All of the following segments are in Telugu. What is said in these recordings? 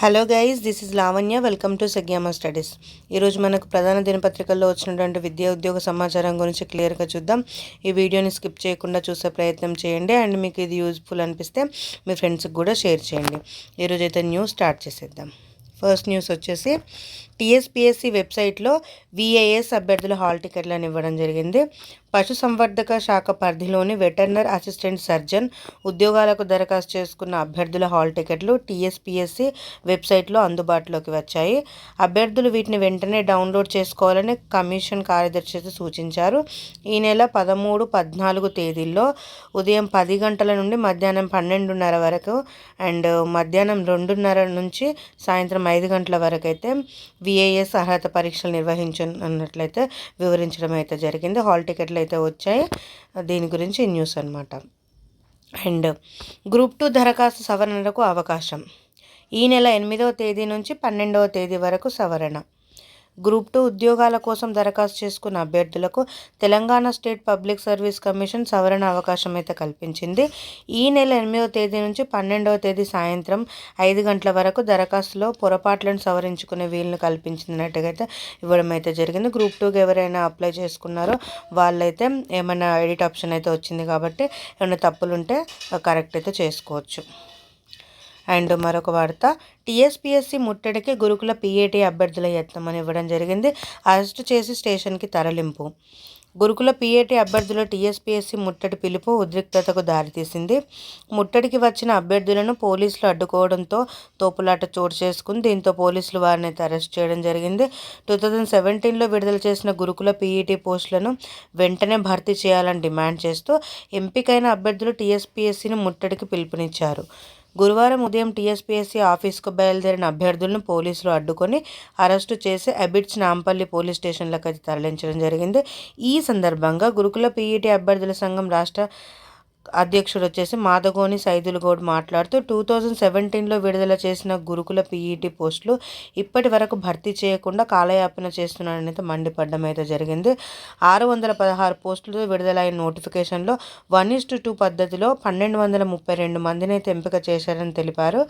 Hello guys this is Lavanya welcome to సగ్యామ studies ఈరోజు మనకు ప్రధాన దినపత్రికల్లో వచ్చినటువంటి విద్యా ఉద్యోగ సమాచారం గురించి క్లియర్గా చూద్దాం. ఈ వీడియోని స్కిప్ చేయకుండా చూసే ప్రయత్నం చేయండి అండ్ మీకు ఇది యూజ్ఫుల్ అనిపిస్తే మీ ఫ్రెండ్స్కి కూడా షేర్ చేయండి. ఈరోజు అయితే న్యూస్ స్టార్ట్ చేసేద్దాం. ఫస్ట్ న్యూస్ వచ్చేసి టీఎస్పీఎస్సీ వెబ్సైట్లో విఏఎస్ అభ్యర్థుల హాల్ టికెట్లను ఇవ్వడం జరిగింది. పశుసంవర్ధక శాఖ పరిధిలోని వెటర్నర్ అసిస్టెంట్ సర్జన్ ఉద్యోగాలకు దరఖాస్తు చేసుకున్న అభ్యర్థుల హాల్ టికెట్లు టీఎస్పీఎస్సీ వెబ్సైట్లో అందుబాటులోకి వచ్చాయి. అభ్యర్థులు వీటిని వెంటనే డౌన్లోడ్ చేసుకోవాలని కమిషన్ కార్యదర్శి సూచించారు. ఈ నెల పదమూడు పద్నాలుగు తేదీల్లో ఉదయం పది గంటల నుండి మధ్యాహ్నం పన్నెండున్నర వరకు అండ్ మధ్యాహ్నం రెండున్నర నుంచి సాయంత్రం ఐదు గంటల వరకు అయితే విఏఎస్ అర్హత పరీక్షలు నిర్వహించనున్నట్లయితే వివరించడం అయితే జరిగింది. హాల్ టికెట్లు అయితే వచ్చాయి. దీని గురించి న్యూస్ అనమాట అండ్ గ్రూప్ టూ దరఖాస్తు సవరణకు అవకాశం. ఈ నెల ఎనిమిదవ తేదీ నుంచి పన్నెండవ తేదీ వరకు సవరణ. గ్రూప్ టూ ఉద్యోగాల కోసం దరఖాస్తు చేసుకున్న అభ్యర్థులకు Telangana state public service commission సవరణ అవకాశం అయితే కల్పించింది. ఈ నెల ఎనిమిదవ తేదీ నుంచి పన్నెండవ తేదీ సాయంత్రం ఐదు గంటల వరకు దరఖాస్తులో పొరపాట్లను సవరించుకునే వీలును కల్పించినట్టుగా అయితే ఇవ్వడం అయితే జరిగింది. గ్రూప్ టూకి ఎవరైనా అప్లై చేసుకున్నారో వాళ్ళైతే ఏమైనా ఎడిట్ ఆప్షన్ అయితే వచ్చింది కాబట్టి ఏమైనా తప్పులు ఉంటే కరెక్ట్ అయితే చేసుకోవచ్చు. అండ్ మరొక వార్త టీఎస్పీఎస్సీ ముట్టడికి గురుకుల పీఏటీ అభ్యర్థుల యత్నం అని ఇవ్వడం జరిగింది. అరెస్టు చేసి స్టేషన్కి తరలింపు. గురుకుల పీఏటీ అభ్యర్థుల టీఎస్పీఎస్సీ ముట్టడి పిలుపు ఉద్రిక్తతకు దారితీసింది. ముట్టడికి వచ్చిన అభ్యర్థులను పోలీసులు అడ్డుకోవడంతో తోపులాట చోటు చేసుకుంది. దీంతో పోలీసులు వారిని అరెస్ట్ చేయడం జరిగింది. టూ థౌజండ్ సెవెంటీన్లో విడుదల చేసిన గురుకుల పీఈటీ పోస్టులను వెంటనే భర్తీ చేయాలని డిమాండ్ చేస్తూ ఎంపికైన అభ్యర్థులు టీఎస్పీఎస్సీని ముట్టడికి పిలుపునిచ్చారు. గురువారం ఉదయం టీఎస్పీఎస్సీ ఆఫీస్కు బయలుదేరిన అభ్యర్థులను పోలీసులు అడ్డుకొని అరెస్టు చేసి అబిడ్స్ నాంపల్లి పోలీస్ స్టేషన్లకు తరలించడం జరిగింది. ఈ సందర్భంగా గురుకుల పీఈటీ అభ్యర్థుల సంఘం రాష్ట్ర అధ్యక్షుడు వచ్చేసి మాదగోని సైదులు గౌడ్ మాట్లాడుతూ టూ థౌజండ్ సెవెంటీన్లో విడుదల చేసిన గురుకుల పీఈటీ పోస్టులు ఇప్పటి వరకు భర్తీ చేయకుండా కాలయాపన చేస్తున్నారని అయితే మండిపడ్డం అయితే జరిగింది. ఆరు వందల పదహారు పోస్టులతో విడుదలైన నోటిఫికేషన్లో వన్ ఇస్ టూ పద్ధతిలో పన్నెండు వందల ముప్పై రెండు మందిని అయితే ఎంపిక చేశారని తెలిపారు.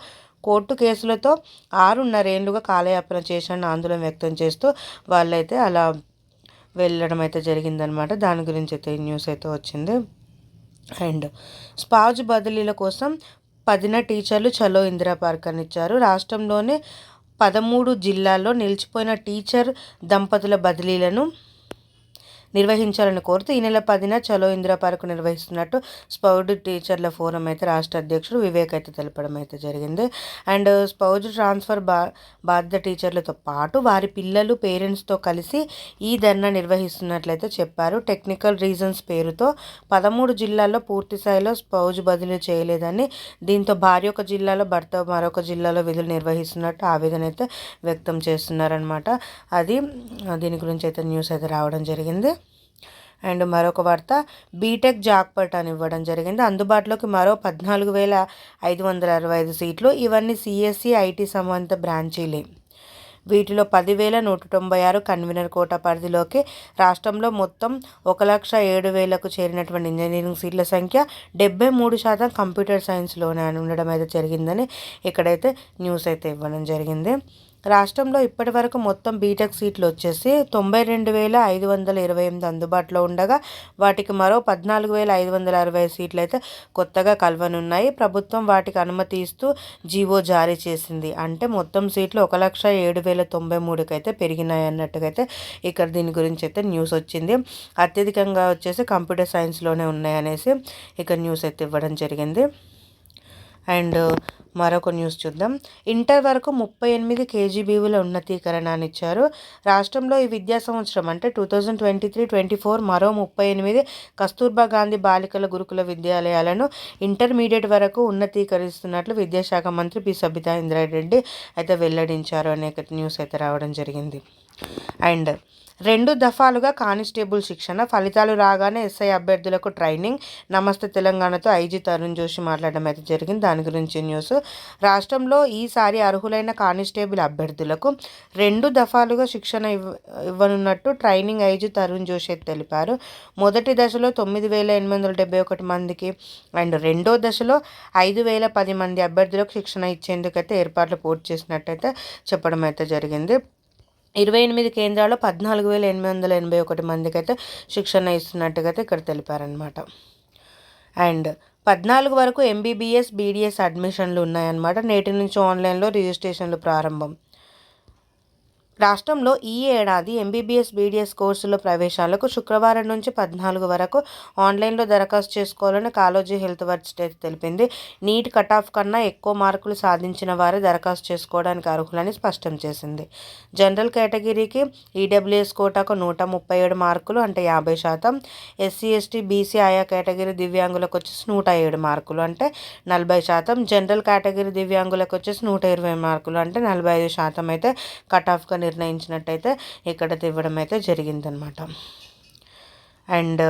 కోర్టు కేసులతో ఆరున్నరేళ్ళుగా కాలయాపన చేశారని ఆందోళన వ్యక్తం చేస్తూ వాళ్ళైతే అలా వెళ్ళడం అయితే జరిగిందనమాట దాని గురించి అయితే న్యూస్ అయితే వచ్చింది. అండ్ స్పాజ్ బదిలీల కోసం పదిన టీచర్లు చలో ఇందిరా పార్క్ అని ఇచ్చారు. రాష్ట్రంలోనే పదమూడు జిల్లాల్లో నిలిచిపోయిన టీచర్ దంపతుల బదిలీలను నిర్వహించాలని కోరుతూ ఈ నెల పదిన చలో ఇందిరా పార్కు నిర్వహిస్తున్నట్టు స్పౌడ్ టీచర్ల ఫోరం అయితే రాష్ట్ర అధ్యక్షుడు వివేక్ అయితే తెలపడం అయితే జరిగింది. అండ్ స్పౌజ్ ట్రాన్స్ఫర్ బా బాధ్యత టీచర్లతో పాటు వారి పిల్లలు పేరెంట్స్తో కలిసి ఈ ధర్నా నిర్వహిస్తున్నట్లయితే చెప్పారు. టెక్నికల్ రీజన్స్ పేరుతో పదమూడు జిల్లాల్లో పూర్తి స్థాయిలో స్పౌజ్ బదిలీ చేయలేదని దీంతో భార్య ఒక జిల్లాలో భర్త మరొక జిల్లాలో విధులు నిర్వహిస్తున్నట్టు ఆవేదన అయితే వ్యక్తం చేస్తున్నారనమాట అది దీని గురించి అయితే న్యూస్ అయితే రావడం జరిగింది. అండ్ మరొక వార్త బీటెక్ జాక్పట్ అని ఇవ్వడం జరిగింది. అందుబాటులోకి మరో పద్నాలుగు వేల ఐదు వందల అరవై ఐదు సీట్లు. ఇవన్నీ సిఎస్సి ఐటీ సంబంధిత బ్రాంచీలే. వీటిలో పదివేల నూట తొంభై ఆరు కన్వీనర్ కోట పరిధిలోకి రాష్ట్రంలో మొత్తం ఒక లక్ష ఏడు వేలకు చేరినటువంటి ఇంజనీరింగ్ సీట్ల సంఖ్య డెబ్బై మూడు శాతం కంప్యూటర్ సైన్స్లోనే అని ఉండడం అయితే జరిగిందని ఇక్కడైతే న్యూస్ అయితే ఇవ్వడం జరిగింది. రాష్ట్రంలో ఇప్పటి వరకు మొత్తం బీటెక్ సీట్లు వచ్చేసి తొంభై రెండు వేల ఐదు వందల ఇరవై ఎనిమిది అందుబాటులో ఉండగా వాటికి మరో పద్నాలుగు వేల ఐదు వందల అరవై సీట్లు అయితే కొత్తగా కలవనున్నాయి. ప్రభుత్వం వాటికి అనుమతి ఇస్తూ జీవో జారీ చేసింది. అంటే మొత్తం సీట్లు ఒక లక్ష ఏడు వేల తొంభై మూడుకి అయితే పెరిగినాయి అన్నట్టుగైతే అయితే ఇక్కడ దీని గురించి అయితే న్యూస్ వచ్చింది. అత్యధికంగా వచ్చేసి కంప్యూటర్ సైన్స్లోనే ఉన్నాయనేసి ఇక్కడ న్యూస్ అయితే ఇవ్వడం జరిగింది. అండ్ మరొక న్యూస్ చూద్దాం. ఇంటర్ వరకు ముప్పై ఎనిమిది కేజీబీవుల ఉన్నతీకరణ అని ఇచ్చారు రాష్ట్రంలో ఈ విద్యా సంవత్సరం అంటే two thousand twenty three twenty four మరో ముప్పై ఎనిమిది కస్తూర్బా గాంధీ బాలికల గురుకుల విద్యాలయాలను ఇంటర్మీడియట్ వరకు ఉన్నతీకరిస్తున్నట్లు విద్యాశాఖ మంత్రి పి. సబితా ఇంద్రారెడ్డి అయితే వెల్లడించారు. అనే న్యూస్ అయితే రావడం జరిగింది. అండ్ రెండు దఫాలుగా కానిస్టేబుల్ శిక్షణ ఫలితాలు రాగానే ఎస్ఐ అభ్యర్థులకు ట్రైనింగ్ నమస్తే తెలంగాణతో ఐజీ తరుణ్ జోషి మాట్లాడడం అయితే జరిగింది. దాని గురించి న్యూస్. రాష్ట్రంలో ఈసారి అర్హులైన కానిస్టేబుల్ అభ్యర్థులకు రెండు దఫాలుగా శిక్షణ ఇవ్వ ఇవ్వనున్నట్టు ట్రైనింగ్ ఐజీ తరుణ్ జోషి తెలిపారు. మొదటి దశలో తొమ్మిది వేల ఎనిమిది వందల డెబ్బై ఒకటి మందికి అండ్ రెండో దశలో ఐదు వేల పది మంది అభ్యర్థులకు శిక్షణ ఇచ్చేందుకైతే ఏర్పాట్లు పూర్తి చేసినట్టయితే చెప్పడం అయితే జరిగింది. ఇరవై ఎనిమిది కేంద్రాల్లో పద్నాలుగు వేల ఎనిమిది వందల ఎనభై ఒకటి మందికి అయితే శిక్షణ ఇస్తున్నట్టుగా అయితే ఇక్కడ తెలిపారనమాట అండ్ పద్నాలుగు వరకు ఎంబీబీఎస్ బీడీఎస్ అడ్మిషన్లు ఉన్నాయన్నమాట. నేటి నుంచి ఆన్లైన్లో రిజిస్ట్రేషన్లు ప్రారంభం. రాష్ట్రంలో ఈ ఏడాది ఎంబీబీఎస్ బీడీఎస్ కోర్సుల ప్రవేశాలకు శుక్రవారం నుంచి పద్నాలుగు వరకు ఆన్లైన్లో దరఖాస్తు చేసుకోవాలని కాలోజీ హెల్త్ వర్సిటీ తెలిపింది. నీట్ కట్ ఆఫ్ కన్నా ఎక్కువ మార్కులు సాధించిన వారే దరఖాస్తు చేసుకోవడానికి అర్హులని స్పష్టం చేసింది. జనరల్ కేటగిరీకి ఈడబ్ల్యూఎస్ కోటాకు నూట ముప్పై ఏడు మార్కులు అంటే యాభై శాతం. ఎస్సీ ఎస్టీ బీసీ ఆయా కేటగిరీ దివ్యాంగులకు వచ్చేసి నూట ఏడు మార్కులు అంటే నలభై శాతం. జనరల్ కేటగిరీ దివ్యాంగులకు వచ్చేసి నూట ఇరవై మార్కులు అంటే నలభై ఐదు శాతం. అయితే కట్ ఆఫ్గా నిర్ణయించినట్టయితే ఇక్కడ ఇవ్వడం అయితే జరిగిందనమాట అండ్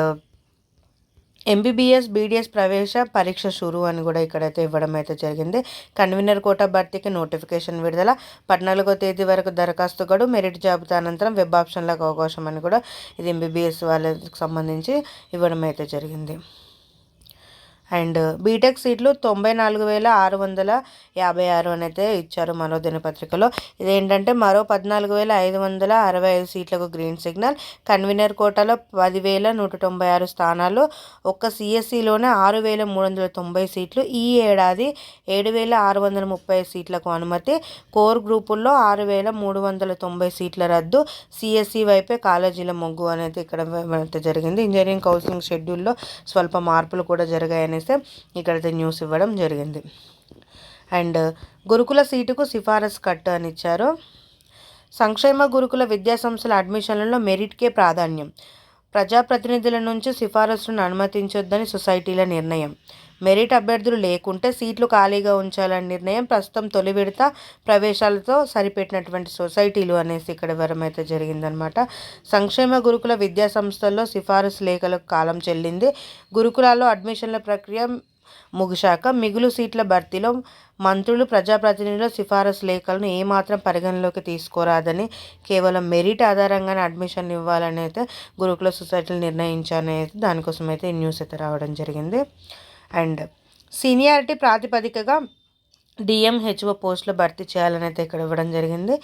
ఎంబీబీఎస్ బీడీఎస్ ప్రవేశ పరీక్ష షురు అని కూడా ఇక్కడైతే ఇవ్వడం అయితే జరిగింది. కన్వీనర్ కోటా భర్తీకి నోటిఫికేషన్ విడుదల. పద్నాలుగో తేదీ వరకు దరఖాస్తు గడు మెరిట్ జాబితా అనంతరం వెబ్ ఆప్షన్లకు అవకాశం అని కూడా ఇది ఎంబీబీఎస్ వాళ్ళకి సంబంధించి ఇవ్వడం అయితే జరిగింది. అండ్ బీటెక్ సీట్లు తొంభై నాలుగు వేల ఆరు వందల యాభై ఆరు అని అయితే ఇచ్చారు మరో దినపత్రికలో. ఇదేంటంటే మరో పద్నాలుగు వేల ఐదు వందల అరవై ఐదు సీట్లకు గ్రీన్ సిగ్నల్. కన్వీనర్ కోటాలో పదివేల నూట తొంభై ఆరు స్థానాలు. ఒక్క సిఎస్సిలోనే ఆరు వేల మూడు వందల తొంభై సీట్లు. ఈ ఏడాది ఏడు వేల ఆరు వందల ముప్పై సీట్లకు అనుమతి. కోర్ గ్రూపుల్లో ఆరు వేల మూడు వందల తొంభై సీట్ల రద్దు. సిఎస్సి వైపే కాలేజీల మొగ్గు అనేది ఇక్కడ జరిగింది. ఇంజనీరింగ్ కౌన్సిలింగ్ షెడ్యూల్లో స్వల్ప మార్పులు కూడా జరిగాయని అనేసి ఇక్కడైతే న్యూస్ ఇవ్వడం జరిగింది. అండ్ గురుకుల సీటుకు సిఫారసు కట్ అని ఇచ్చారు. సంక్షేమ గురుకుల విద్యాసంస్థల అడ్మిషన్లలో మెరిట్కే ప్రాధాన్యం. ప్రజాప్రతినిధుల నుంచి సిఫారసులను అనుమతించొద్దని సొసైటీల నిర్ణయం. మెరిట్ అభ్యర్థులు లేకుంటే సీట్లు ఖాళీగా ఉంచాలని నిర్ణయం ప్రస్తుతం తొలి విడత ప్రవేశాలతో సరిపెట్టినటువంటి సొసైటీలు అనేసి ఇక్కడ అయితే జరిగిందనమాట. సంక్షేమ గురుకుల విద్యా సంస్థల్లో సిఫారసు లేఖలకు కాలం చెల్లింది. గురుకులాల్లో అడ్మిషన్ల ప్రక్రియ ముగిశాక మిగులు సీట్ల భర్తీలో మంత్రులు ప్రజాప్రతినిధుల సిఫారసు లేఖలను ఏమాత్రం పరిగణలోకి తీసుకోరాదని కేవలం మెరిట్ ఆధారంగానే అడ్మిషన్ ఇవ్వాలని అయితే గురుకుల సొసైటీలు నిర్ణయించానైతే దానికోసం అయితే ఈ న్యూస్ అయితే రావడం జరిగింది. అండ్ సీనియారిటీ ప్రాతిపదికగా డిఎం హెచ్ఓ పోస్టులు భర్తీ చేయాలని అయితే ఇక్కడ ఇవ్వడం జరిగింది.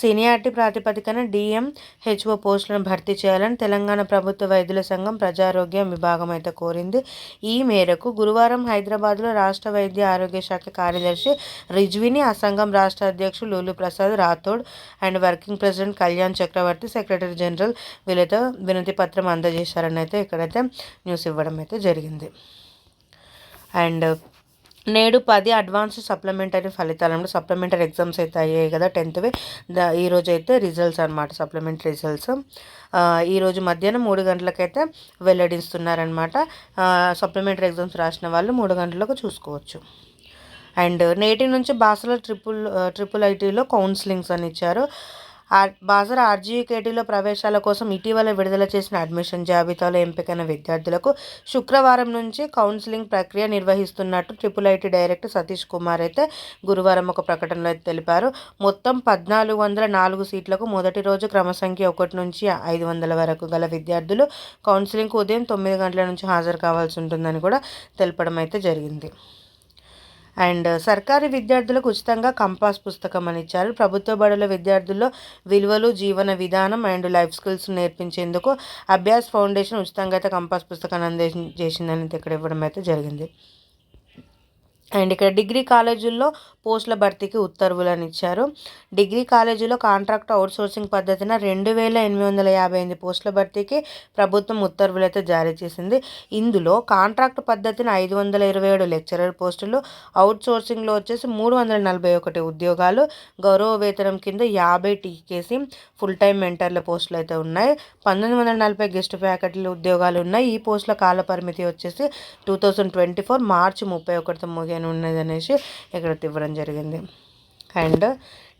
సీనియారిటీ ప్రాతిపదికన డిఎం హెచ్ఓ పోస్టులను భర్తీ చేయాలని తెలంగాణ ప్రభుత్వ వైద్యుల సంఘం ప్రజారోగ్య విభాగం అయితే కోరింది. ఈ మేరకు గురువారం హైదరాబాద్లో రాష్ట్ర వైద్య ఆరోగ్య శాఖ కార్యదర్శి రిజ్విని ఆ సంఘం రాష్ట్ర అధ్యక్షులు Lulu Prasad Rathod and working president Kalyan Chakravarthi secretary general వీళ్ళతో వినతి పత్రం అందజేశారని అయితే ఇక్కడైతే న్యూస్ ఇవ్వడం అయితే జరిగింది. అండ్ నేడు పది అడ్వాన్స్ సప్లిమెంటరీ ఫలితాలంలో సప్లిమెంటరీ ఎగ్జామ్స్ అయితే అయ్యాయి కదా టెన్త్వి ద ఈరోజు అయితే రిజల్ట్స్ అనమాట సప్లిమెంటరీ రిజల్ట్స్. ఈరోజు మధ్యాహ్నం మూడు గంటలకైతే వెల్లడిస్తున్నారనమాట సప్లిమెంటరీ ఎగ్జామ్స్ రాసిన వాళ్ళు మూడు గంటలకు చూసుకోవచ్చు. అండ్ నేటి నుంచి బాసల ట్రిపుల్ ట్రిపుల్ ఐటీలో కౌన్సిలింగ్స్ అని ఇచ్చారు. బాజర్ ఆర్జీకేటీలో ప్రవేశాల కోసం ఇటీవల విడుదల చేసిన అడ్మిషన్ జాబితాలో ఎంపికైన విద్యార్థులకు శుక్రవారం నుంచి కౌన్సిలింగ్ ప్రక్రియ నిర్వహిస్తున్నట్టు triple IT director Satish Kumar అయితే గురువారం ఒక ప్రకటనలో అయితే తెలిపారు. మొత్తం పద్నాలుగు వందల నాలుగు సీట్లకు మొదటి రోజు క్రమసంఖ్య ఒకటి నుంచి ఐదు వందల వరకు గల విద్యార్థులు కౌన్సిలింగ్కు ఉదయం తొమ్మిది గంటల నుంచి హాజరు కావాల్సి ఉంటుందని కూడా తెలపడం అయితే జరిగింది. అండ్ సర్కారీ విద్యార్థులకు ఉచితంగా కంపాస్ పుస్తకం అని ఇచ్చారు. ప్రభుత్వ బడుల విద్యార్థుల్లో విలువలు జీవన విధానం అండ్ లైఫ్ స్కిల్స్ నేర్పించేందుకు అభ్యాస్ ఫౌండేషన్ ఉచితంగా అయితే కంపాస్ పుస్తకాన్ని అందేసిందని ఇక్కడ ఇవ్వడం అయితే జరిగింది. అండ్ ఇక్కడ డిగ్రీ కాలేజీల్లో పోస్టుల భర్తీకి ఉత్తర్వులను ఇచ్చారు. డిగ్రీ కాలేజీలో కాంట్రాక్ట్ అవుట్సోర్సింగ్ పద్ధతిన రెండు వేల ఎనిమిది వందల యాభై ఎనిమిది పోస్టుల భర్తీకి ప్రభుత్వం ఉత్తర్వులు అయితే జారీ చేసింది. ఇందులో కాంట్రాక్ట్ పద్ధతిన ఐదు వందల ఇరవై ఏడు లెక్చరర్ పోస్టులు అవుట్సోర్సింగ్లో వచ్చేసి మూడు వందల నలభై ఒకటి ఉద్యోగాలు గౌరవ వేతనం కింద యాభై టీకేసి ఫుల్ టైం మెంటర్ల పోస్టులు అయితే ఉన్నాయి. పంతొమ్మిది వందల నలభై గెస్ట్ ఫ్యాకల్టీ ఉద్యోగాలు ఉన్నాయి. ఈ పోస్టుల కాల పరిమితి వచ్చేసి టూ థౌజండ్ ట్వంటీ ఫోర్ మార్చి ముప్పై ఒకటితో ముగిన ఉన్నది అనేసి ఇక్కడ ఇవ్వడం జరిగింది. అండ్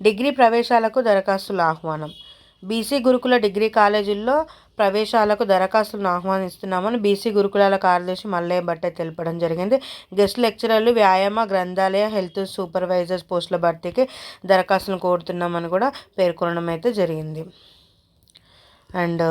డిగ్రీ ప్రవేశాలకు దరఖాస్తుల ఆహ్వానం. బీసీ గురుకుల డిగ్రీ కాలేజీల్లో ప్రవేశాలకు దరఖాస్తులను ఆహ్వానిస్తున్నామని బీసీ గురుకులాల కార్యదర్శి మల్లయ్య భట్టే తెలపడం జరిగింది. గెస్ట్ లెక్చరర్లు వ్యాయామ గ్రంథాలయ హెల్త్ సూపర్వైజర్స్ పోస్టుల భర్తీకి దరఖాస్తులను కోరుతున్నామని కూడా పేర్కొనడం అయితే జరిగింది. అండ్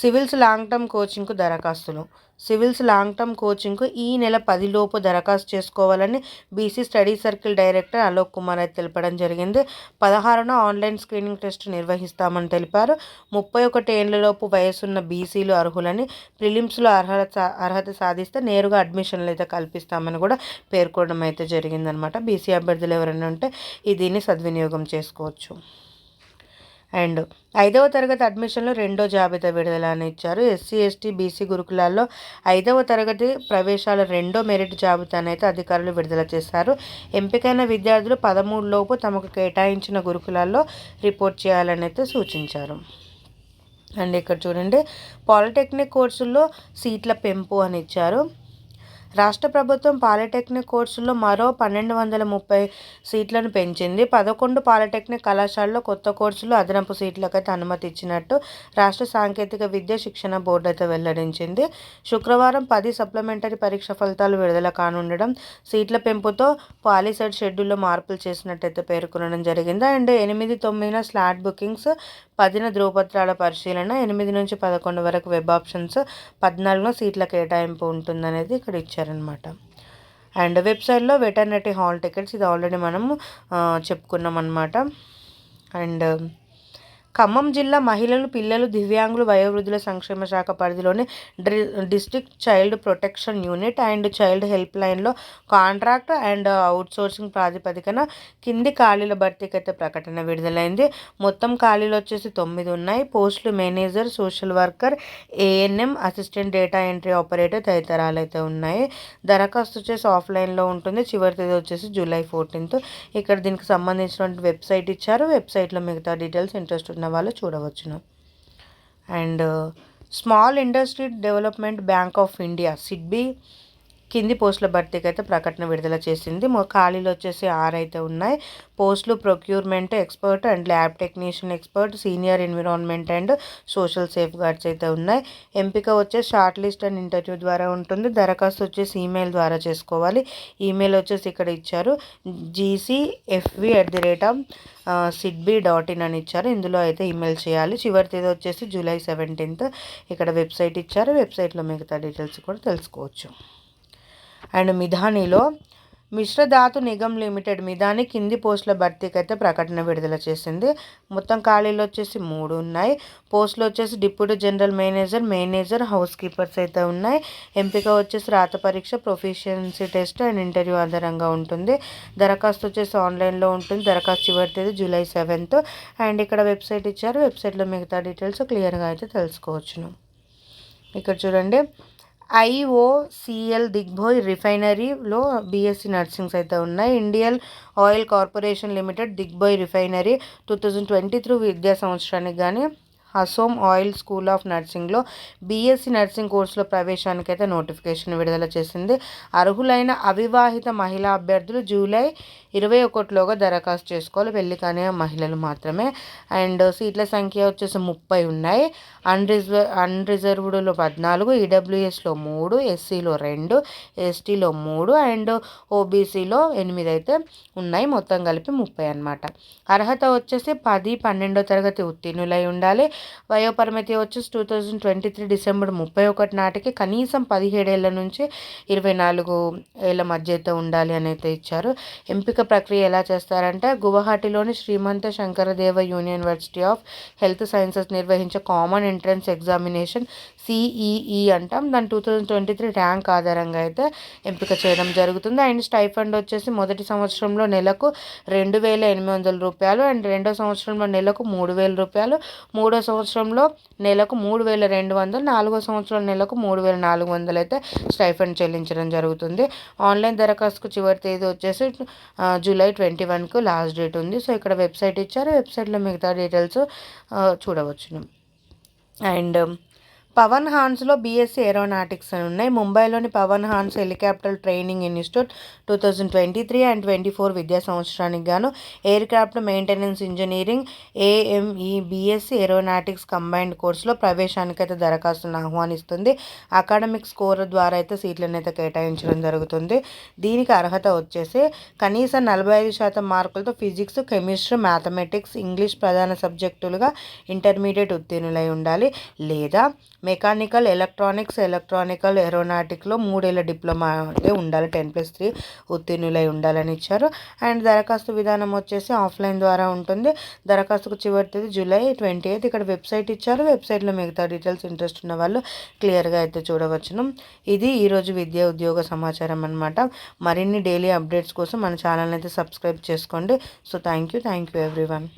సివిల్స్ లాంగ్ టర్మ్ కోచింగ్కు దరఖాస్తులు. సివిల్స్ లాంగ్ టర్మ్ కోచింగ్కు ఈ నెల పదిలోపు దరఖాస్తు చేసుకోవాలని BC study circle director Alok Kumar అయితే తెలపడం జరిగింది. పదహారున ఆన్లైన్ స్క్రీనింగ్ టెస్ట్ నిర్వహిస్తామని తెలిపారు. ముప్పై ఒకటి ఏళ్ళలోపు వయసున్న బీసీలు అర్హులని ప్రిలిమ్స్లో అర్హత అర్హత సాధిస్తే నేరుగా అడ్మిషన్లు అయితే కల్పిస్తామని కూడా పేర్కొనడం అయితే జరిగిందనమాట. బీసీ అభ్యర్థులు ఎవరైనా ఉంటే ఈ దీన్ని సద్వినియోగం చేసుకోవచ్చు. అండ్ ఐదవ తరగతి అడ్మిషన్లో రెండో జాబితా విడుదల అని ఇచ్చారు. ఎస్సీ ఎస్టీ బీసీ గురుకులాల్లో ఐదవ తరగతి ప్రవేశాల రెండో మెరిట్ జాబితాను అయితే అధికారులు విడుదల చేశారు. ఎంపికైన విద్యార్థులు పదమూడు లోపు తమకు కేటాయించిన గురుకులాల్లో రిపోర్ట్ చేయాలని అయితే సూచించారు. అండ్ ఇక్కడ చూడండి పాలిటెక్నిక్ కోర్సుల్లో సీట్ల పెంపు అని ఇచ్చారు. రాష్ట్ర ప్రభుత్వం పాలిటెక్నిక్ కోర్సుల్లో మరో పన్నెండు వందల ముప్పై సీట్లను పెంచింది. పదకొండు పాలిటెక్నిక్ కళాశాలలో కొత్త కోర్సులు అదనపు సీట్లకైతే అనుమతి ఇచ్చినట్టు రాష్ట్ర సాంకేతిక విద్య శిక్షణ బోర్డు అయితే వెల్లడించింది. శుక్రవారం పది సప్లిమెంటరీ పరీక్ష ఫలితాలు విడుదల కానుండడం సీట్ల పెంపుతో పాలిసైడ్ షెడ్యూల్లో మార్పులు చేసినట్టయితే పేర్కొనడం జరిగింది. అండ్ ఎనిమిది తొమ్మిదిన స్లాట్ బుకింగ్స్ పదిన ధ్రువపత్రాల పరిశీలన ఎనిమిది నుంచి పదకొండు వరకు వెబ్ ఆప్షన్స్ పద్నాలుగున సీట్ల కేటాయింపు ఉంటుందనేది ఇక్కడ ఇచ్చారనమాట అండ్ వెబ్సైట్లో వెటర్నరీ హాల్ టికెట్స్ ఇది ఆల్రెడీ మనము చెప్పుకున్నాం అనమాట అండ్ ఖమ్మం జిల్లా మహిళలు పిల్లలు దివ్యాంగులు వయోవృద్ధుల సంక్షేమ శాఖ పరిధిలోని district child protection unit and child help లైన్లో కాంట్రాక్ట్ అండ్ అవుట్సోర్సింగ్ ప్రాతిపదికన కింది ఖాళీల భర్తీకి అయితే ప్రకటన విడుదలైంది. మొత్తం ఖాళీలు వచ్చేసి తొమ్మిది ఉన్నాయి. పోస్టులు manager social worker ANM assistant data entry operator తదితరాలు అయితే ఉన్నాయి. దరఖాస్తు వచ్చేసి ఆఫ్లైన్లో ఉంటుంది. చివరి తేదీ వచ్చేసి జూలై ఫోర్టీన్త్. ఇక్కడ దీనికి సంబంధించినటువంటి వెబ్సైట్ ఇచ్చారు. వెబ్సైట్లో మిగతా డీటెయిల్స్ ఇంట్రెస్ట్ ఉన్న వాళ్ళు చూడవచ్చును. And small industry development bank of India SIDBI కింది పోస్టుల భర్తీకి అయితే ప్రకటన విడుదల చేసింది. ఖాళీలు వచ్చేసి ఆరు అయితే ఉన్నాయి. పోస్టులు procurement expert and lab technician expert senior environment and social safeguards అయితే ఉన్నాయి. ఎంపిక వచ్చేసి షార్ట్ లిస్ట్ అండ్ ఇంటర్వ్యూ ద్వారా ఉంటుంది. దరఖాస్తు వచ్చేసి ఈమెయిల్ ద్వారా చేసుకోవాలి. ఈమెయిల్ వచ్చేసి ఇక్కడ ఇచ్చారు. GCFV at the rate of SIDBI dot in అని ఇచ్చారు. ఇందులో అయితే ఈమెయిల్ చేయాలి. చివరి తేదీ వచ్చేసి జూలై సెవెంటీన్త్. ఇక్కడ వెబ్సైట్ ఇచ్చారు. వెబ్సైట్లో మిగతా డీటెయిల్స్ కూడా తెలుసుకోవచ్చు. అండ్ మిధానిలో మిశ్రధాతు నిగమ్ లిమిటెడ్ మిధాని కింది పోస్టుల భర్తీకి అయితే ప్రకటన విడుదల చేసింది. మొత్తం ఖాళీలు వచ్చేసి మూడు ఉన్నాయి. పోస్టులు వచ్చేసి deputy general manager manager housekeepers అయితే ఉన్నాయి. ఎంపిక వచ్చేసి రాత పరీక్ష ప్రొఫిషియన్సీ టెస్ట్ అండ్ ఇంటర్వ్యూ ఆధారంగా ఉంటుంది. దరఖాస్తు వచ్చేసి ఆన్లైన్లో ఉంటుంది. దరఖాస్తు చివరి తేదీ జూలై సెవెంత్. అండ్ ఇక్కడ వెబ్సైట్ ఇచ్చారు. వెబ్సైట్లో మిగతా డీటెయిల్స్ క్లియర్గా అయితే తెలుసుకోవచ్చును. ఇక్కడ చూడండి. ఐఓసిఎల్ దిగ్భోయ్ రిఫైనరీలో బీఎస్సీ నర్సింగ్స్ అయితే ఉన్నాయి. Indian oil corporation limited Digboi refinery two thousand twenty three విద్యా సంవత్సరానికి కానీ అసోమ్ ఆయిల్ స్కూల్ ఆఫ్ నర్సింగ్లో బీఎస్సీ నర్సింగ్ కోర్సులో ప్రవేశానికి అయితే నోటిఫికేషన్ విడుదల చేసింది. అర్హులైన అవివాహిత మహిళా అభ్యర్థులు జూలై ఇరవై ఒకటిలోగా దరఖాస్తు చేసుకోవాలి. పెళ్ళి కానీ మహిళలు మాత్రమే. అండ్ సీట్ల సంఖ్య వచ్చేసి ముప్పై ఉన్నాయి. అన్రిజర్వ్ అన్రిజర్వ్డ్లో పద్నాలుగు ఈడబ్ల్యూఎస్లో మూడు ఎస్సీలో రెండు ఎస్టీలో మూడు అండ్ ఓబీసీలో ఎనిమిది అయితే ఉన్నాయి. మొత్తం కలిపి ముప్పై అనమాట అర్హత వచ్చేసి పది పన్నెండో తరగతి ఉత్తీర్ణులై ఉండాలి. వయోపరిమితి వచ్చేసి two thousand twenty three December ముప్పై ఒకటి నాటికి కనీసం పదిహేడేళ్ళ నుంచి ఇరవై నాలుగు ఏళ్ళ మధ్య అయితే ఉండాలి అని అయితే ఇచ్చారు. ఎంపిక ప్రక్రియ ఎలా చేస్తారంటే గువాహటిలోని Srimanta Sankaradeva university of health sciences నిర్వహించే కామన్ ఎంట్రన్స్ ఎగ్జామినేషన్ సిఈఈ అంటాం. దాని two thousand twenty three rank ఆధారంగా అయితే ఎంపిక చేయడం జరుగుతుంది. అండ్ స్టైఫండ్ వచ్చేసి మొదటి సంవత్సరంలో నెలకు రెండు వేల ఎనిమిది వందల రూపాయలు అండ్ రెండో సంవత్సరంలో నెలకు మూడు వేల రూపాయలు మూడో సంవత్సరంలో నెలకు మూడు వేల రెండు వందలు నాలుగో సంవత్సరం నెలకు మూడు వేల నాలుగు వందలు అయితే స్టైఫండ్ చెల్లించడం జరుగుతుంది. ఆన్లైన్ దరఖాస్తుకు చివరి తేదీ వచ్చేసి జూలై ట్వంటీ వన్కు లాస్ట్ డేట్ ఉంది. సో ఇక్కడ వెబ్సైట్ ఇచ్చారు. వెబ్సైట్లో మిగతా డీటెయిల్స్ చూడవచ్చును. అండ్ పవన్ హాన్స్లో బీఎస్సీ ఏరోనాటిక్స్ అని ఉన్నాయి. ముంబైలోని Pawan Hans helicopter training institute two thousand twenty three and twenty four విద్యా సంవత్సరానికి గాను aircraft maintenance engineering AME BSc aeronautics combined కోర్సులో ప్రవేశానికి అయితే దరఖాస్తును ఆహ్వానిస్తుంది. అకాడమిక్ స్కోర్ ద్వారా అయితే సీట్లను అయితే కేటాయించడం జరుగుతుంది. దీనికి అర్హత వచ్చేసి కనీసం నలభై ఐదు శాతం మార్కులతో ఫిజిక్స్ కెమిస్ట్రీ మ్యాథమెటిక్స్ ఇంగ్లీష్ ప్రధాన సబ్జెక్టులుగా ఇంటర్మీడియట్ ఉత్తీర్ణులై ఉండాలి. లేదా మెకానికల్ ఎలక్ట్రానిక్స్ ఎలక్ట్రానికల్ ఏరోనాటిక్లో మూడేళ్ళ డిప్లొమా ఉండాలి. టెన్ ప్లస్ త్రీ ఉత్తీర్ణులై ఉండాలని ఇచ్చారు. అండ్ దరఖాస్తు విధానం వచ్చేసి ఆఫ్లైన్ ద్వారా ఉంటుంది. దరఖాస్తుకు చివరి తేదీ జూలై ట్వంటీ ఎయిత్. ఇక్కడ వెబ్సైట్ ఇచ్చారు. వెబ్సైట్లో మిగతా డీటెయిల్స్ ఇంట్రెస్ట్ ఉన్న వాళ్ళు క్లియర్గా అయితే చూడవచ్చును. ఇది ఈరోజు విద్యా ఉద్యోగ సమాచారం అనమాట మరిన్ని డైలీ అప్డేట్స్ కోసం మన ఛానల్ అయితే సబ్స్క్రైబ్ చేసుకోండి. So thank you thank you everyone.